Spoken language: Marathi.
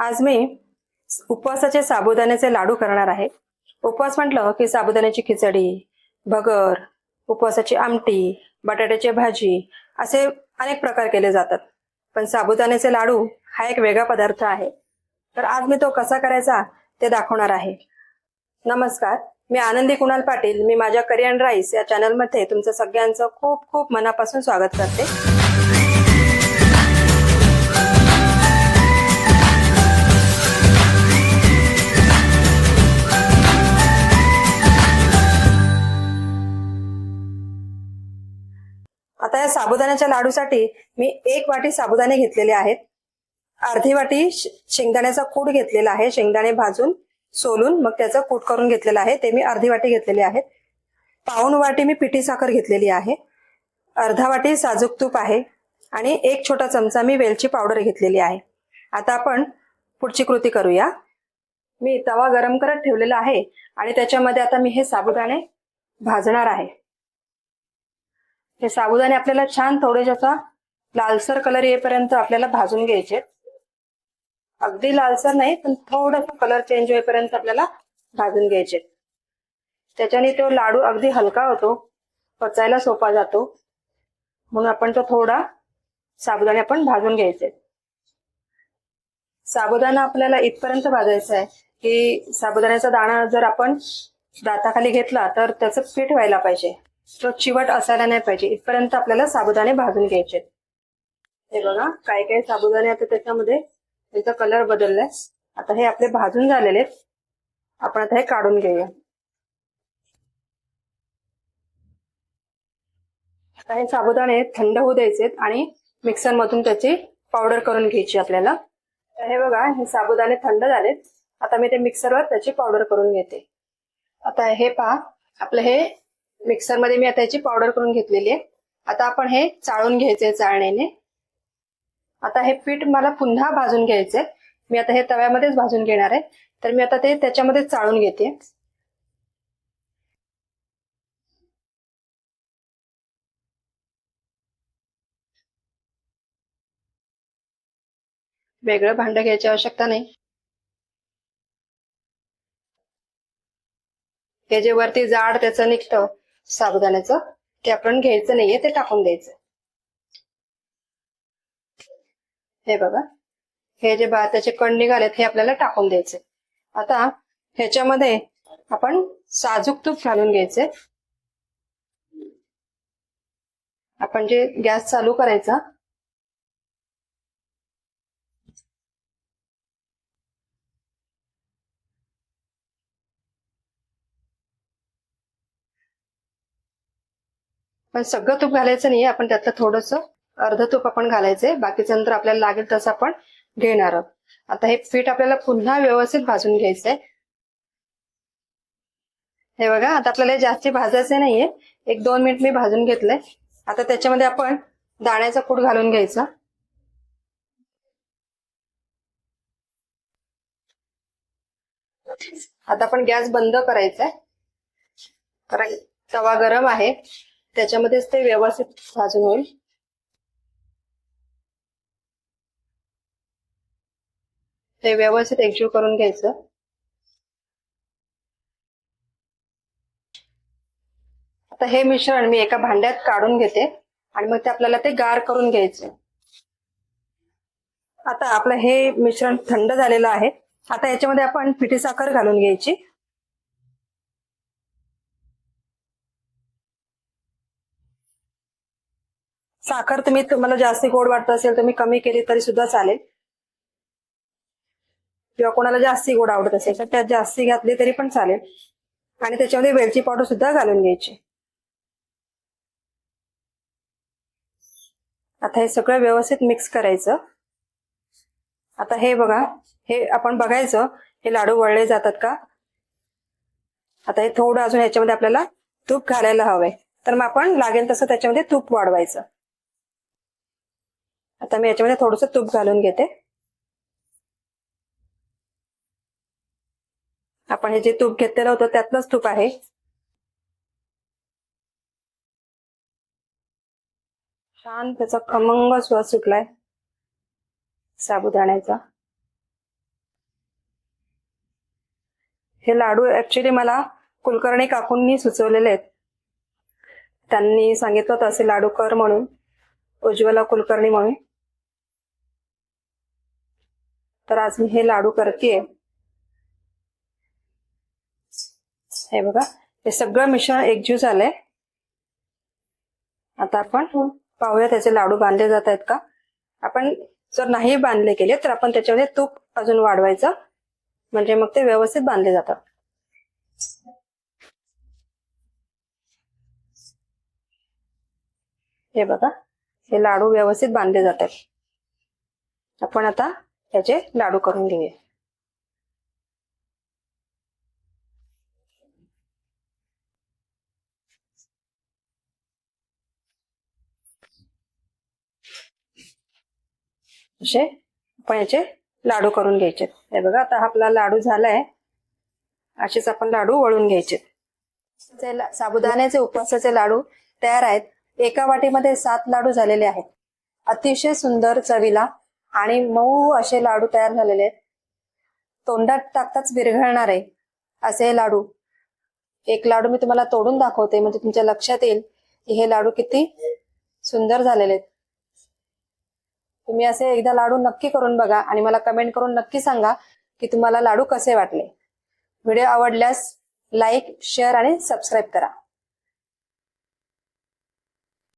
आज मी उपवासाचे साबुदाण्याचे लाडू करणार आहे. उपवास म्हटलं की साबुदाण्याची खिचडी भगर उपवासाची आमटी बटाट्याची भाजी असे अनेक प्रकार केले जातात. पण साबुदाण्याचे लाडू हा एक वेगळा पदार्थ आहे. तर आज मी तो कसा करायचा ते दाखवणार आहे. नमस्कार मी आनंदी कुणाल पाटील. मी माझ्या करियन राईस या चॅनलमध्ये तुमचं सगळ्यांचं खूप खूप मनापासून स्वागत करते. आता या साबुदाण्याच्या लाडूसाठी मी एक वाटी साबुदाणे घेतलेले आहेत. अर्धी वाटी श- शेंगदाण्याचा कूट घेतलेला आहे. शेंगदाणे भाजून सोलून मग त्याचं कूट करून घेतलेलं आहे. ते मी अर्धी वाटी घेतलेले आहेत. पाऊन वाटी मी पिठी साखर घेतलेली आहे. अर्धा वाटी साजूक तूप आहे. आणि एक छोटा चमचा मी वेलची पावडर घेतलेली आहे. आता आपण पुढची कृती करूया. मी तवा गरम करत ठेवलेला आहे. आणि त्याच्यामध्ये आता मी हे साबुदाणे भाजणार आहे. हे साबुदाणे आपल्याला छान थोडेसे असा लालसर कलर येईपर्यंत आपल्याला भाजून घ्यायचे. अगदी लालसर नाही पण थोडासा कलर चेंज होईपर्यंत आपल्याला भाजून घ्यायचे. त्याच्याने तो लाडू अगदी हलका होतो पचायला सोपा जातो. म्हणून आपण तो थोडा साबुदाणे आपण भाजून घ्यायचे. साबुदाणा आपल्याला इथपर्यंत भाजायचा आहे की साबुदाण्याचा दाणा जर आपण दाताखाली घेतला तर त्याचं पीठ व्हायला पाहिजे. तो चिवट असायला नाही पाहिजे. इथपर्यंत आपल्याला साबुदाणे भाजून घ्यायचे हे बघा काय काय साबुदाणे आता त्याच्यामध्ये. त्याचा कलर बदललाय. आता हे आपले भाजून झालेले आहेत. आपण आता हे काढून घेऊया. आता हे साबुदाणे थंड होऊ द्यायचे आणि मिक्सर मधून त्याची पावडर करून घ्यायची आपल्याला. हे बघा हे साबुदाणे थंड झालेत. आता मी ते मिक्सरवर त्याची पावडर करून घेते. आता हे पहा आपलं हे मिक्सरमध्ये मी आता याची पावडर करून घेतलेली आहे. आता आपण हे चाळून घ्यायचे चाळण्याने आता हे पीठ मला पुन्हा भाजून घ्यायचंय मी आता हे तव्यामध्येच भाजून घेणार आहे. तर मी आता ते त्याच्यामध्ये चाळून घेते. वेगळं भांडं घ्यायची आवश्यकता नाही. हे जे वरती जाड त्याचं निघतं साबुदाण्याचं ते आपण घ्यायचं नाहीये ते टाकून द्यायचं. हे बघा. हे जे भाताचे कण निघालेत हे आपल्याला टाकून द्यायचे. आता ह्याच्यामध्ये आपण साजूक तूप घालून घ्यायचे. आपण जे गॅस चालू करायचा पण सगळं तूप घालायचं नाहीये आपण त्यातलं थोडस अर्ध तूप आपण घालायचंय. बाकीचं नंतर आपल्याला लागेल तसं आपण घेणार आहोत. आता हे पीठ आपल्याला पुन्हा व्यवस्थित भाजून घ्यायचंय. हे बघा आता आपल्याला जास्ती भाजायचे नाहीये. एक दोन मिनिट मी भाजून घेतलंय. आता त्याच्यामध्ये आपण दाण्याचा कूट घालून घ्यायचा. आता आपण गॅस बंद करायचा कारण तवा गरम आहे. त्याच्यामध्येच ते व्यवस्थित भाजून होईल. ते व्यवस्थित एकजीव करून घ्यायचं. आता हे मिश्रण मी एका भांड्यात काढून घेते आणि मग ते आपल्याला ते गार करून घ्यायचे. आता आपलं हे मिश्रण थंड झालेलं आहे. आता याच्यामध्ये आपण पिठी साखर घालून घ्यायची. साखर तुम्ही तुम्हाला जास्ती गोड वाटत असेल तुम्ही कमी केली तरी सुद्धा चालेल. किंवा कोणाला जास्ती गोड आवडत असेल तर त्यात जास्ती घातली तरी पण चालेल. आणि त्याच्यामध्ये वेलची पावडर सुद्धा घालून घ्यायची. आता हे सगळं व्यवस्थित मिक्स करायचं. आता हे बघा हे आपण बघायचं हे लाडू वळले जातात का? आता हे थोडं अजून याच्यामध्ये आपल्याला तूप घालायला हवंय. तर मग आपण लागेल तसं त्याच्यामध्ये तूप वाढवायचं. आता मी याच्यामध्ये थोडस तूप घालून घेते. आपण हे जे तूप घेतलेलं होतं त्यातलंच तूप आहे. छान त्याचा खमंग स्वास सुटलाय साबुदाण्याचा. हे लाडू ऍक्च्युली मला कुलकर्णी काकूंनी सुचवलेले आहेत. त्यांनी सांगितलं होतं असे लाडू कर म्हणून उज्ज्वला कुलकर्णी म्हणून. तर आज मी हे लाडू करते हे बघा हे सगळं मिश्रण एकजीव झालंय. आता आपण पाहूया त्याचे लाडू बांधले जात आहेत का? आपण जर नाही बांधले गेले तर आपण त्याच्यामध्ये तूप अजून वाढवायचं. म्हणजे मग ते व्यवस्थित बांधले जातात. हे बघा हे लाडू व्यवस्थित बांधले जातात आपण आता त्याचे लाडू करून घेऊया. असे आपण याचे लाडू करून घ्यायचे. हे बघा आता आपला लाडू झालाय. असेच आपण लाडू वळून घ्यायचे. साबुदाण्याचे उपवासाचे लाडू तयार आहेत. एका वाटीमध्ये सात लाडू झालेले आहेत. अतिशय सुंदर चवीला आणि मऊ असे लाडू तयार झालेले आहेत. तोंडात टाकताच विरघळणारे असे हे लाडू. एक लाडू मी तुम्हाला तोडून दाखवते म्हणजे तुमच्या लक्षात येईल की हे लाडू किती सुंदर झालेले आहेत. तुम्ही असे एकदा लाडू नक्की करून बघा आणि मला कमेंट करून नक्की सांगा की तुम्हाला लाडू कसे वाटले. व्हिडिओ आवडल्यास लाईक शेअर आणि सबस्क्राईब करा.